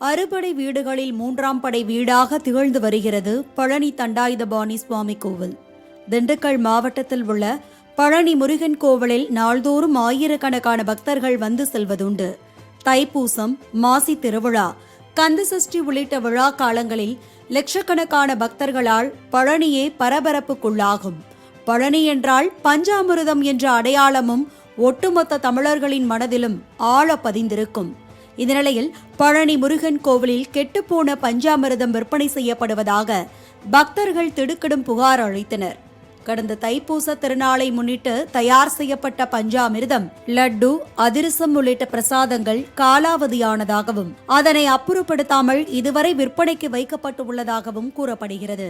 அறுபடை வீடுகளில் மூன்றாம் படை வீடாக திகழ்ந்து வருகிறது பழனி தண்டாயுதபாணி சுவாமி கோவில். திண்டுக்கல் மாவட்டத்தில் உள்ள பழனி முருகன் கோவிலில் நாள்தோறும் ஆயிரக்கணக்கான பக்தர்கள் வந்து செல்வதுண்டு. தைப்பூசம் மாசி திருவிழா கந்தசஷ்டி உள்ளிட்ட விழா காலங்களில் லட்சக்கணக்கான பக்தர்களால் பழனியே பரபரப்புக்குள்ளாகும். பழனி என்றால் பஞ்சாமிரதம் என்ற அடையாளமும் ஒட்டுமொத்த தமிழர்களின் மனதிலும் ஆழ பதிந்திருக்கும் இந்நிலையில் பழனி முருகன் கோவிலில் கெட்டுப்போன பஞ்சாமிர்தம் விற்பனை செய்யப்படுவதாக பக்தர்கள் திடுக்கிடும் புகார் அளித்தனர். கடந்த தைப்பூச திருநாளை முன்னிட்டு தயார் செய்யப்பட்ட பஞ்சாமிர்தம் லட்டு அதிரசம் உள்ளிட்ட பிரசாதங்கள் காலாவதியானதாகவும் அதனை அப்புறப்படுத்தாமல் இதுவரை விற்பனைக்கு வைக்கப்பட்டு உள்ளதாகவும் கூறப்படுகிறது.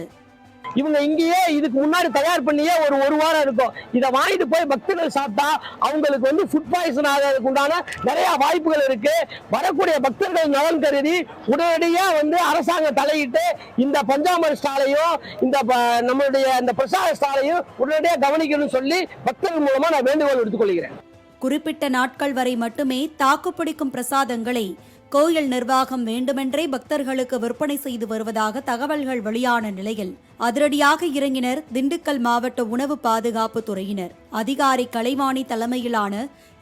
இவங்க இங்கேயே இதுக்கு முன்னாடி தயார் பண்ணியே ஒரு ஒரு வாரம் இருக்கும். இதை வாங்கிட்டு போய் பக்தர்கள் சாப்பிட்டா அவங்களுக்கு வந்து ஃபுட் பாய்சன் ஆகிறதுக்கு உண்டான நிறைய வாய்ப்புகள் இருக்கு. வரக்கூடிய பக்தர்கள் நலன் கருதி உடனடியாக வந்து அரசாங்கம் தலையிட்டு இந்த பஞ்சாமர் ஸ்டாலையும் இந்த ப- நம்மளுடைய இந்த பிரசாத ஸ்டாலையும் உடனடியாக கவனிக்கணும்னு சொல்லி பக்தர்கள் மூலமா நான் வேண்டுகோள் எடுத்துக்கொள்கிறேன் குறிப்பிட்ட நாட்கள் வரை மட்டுமே தாக்குப்பிடிக்கும் பிரசாதங்களை கோயில் நிர்வாகம் வேண்டுமென்றே பக்தர்களுக்கு விற்பனை செய்து வருவதாக தகவல்கள் வெளியான நிலையில் அதிரடியாக இறங்கினர் திண்டுக்கல் மாவட்ட உணவு பாதுகாப்பு துறையினர். அதிகாரி கலைவாணி தலைமையிலான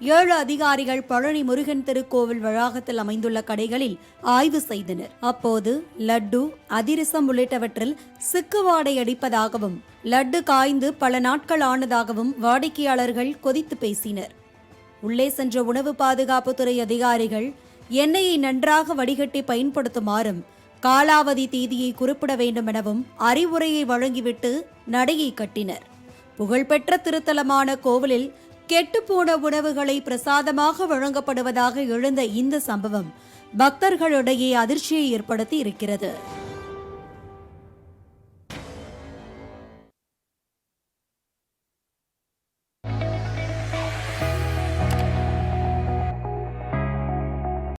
ஏழு அதிகாரிகள் பழனி முருகன் திருக்கோவில் வளாகத்தில் அமைந்துள்ள கடைகளில் ஆய்வு செய்தனர். அப்போது லட்டு அதிரசம் உள்ளிட்டவற்றில் சிக்கு வாடை அடிப்பதாகவும் லட்டு காய்ந்து பல நாட்கள் ஆனதாகவும் வாடிக்கையாளர்கள் கொதித்து பேசினர். உள்ளே சென்ற உணவு பாதுகாப்புத்துறை அதிகாரிகள் எண்ணெயை நன்றாக வடிகட்டி பயன்படுத்துமாறும் காலாவதி தேதியை குறிப்பிட வேண்டும் எனவும் அறிவுரையை வழங்கிவிட்டு நடையை கட்டினர். புகழ்பெற்ற திருத்தலமான கோவிலில் கெட்டுப்போன உணவுகளை பிரசாதமாக வழங்கப்படுவதாக எழுந்த இந்த சம்பவம் பக்தர்களிடையே அதிர்ச்சியை ஏற்படுத்தி இருக்கிறது.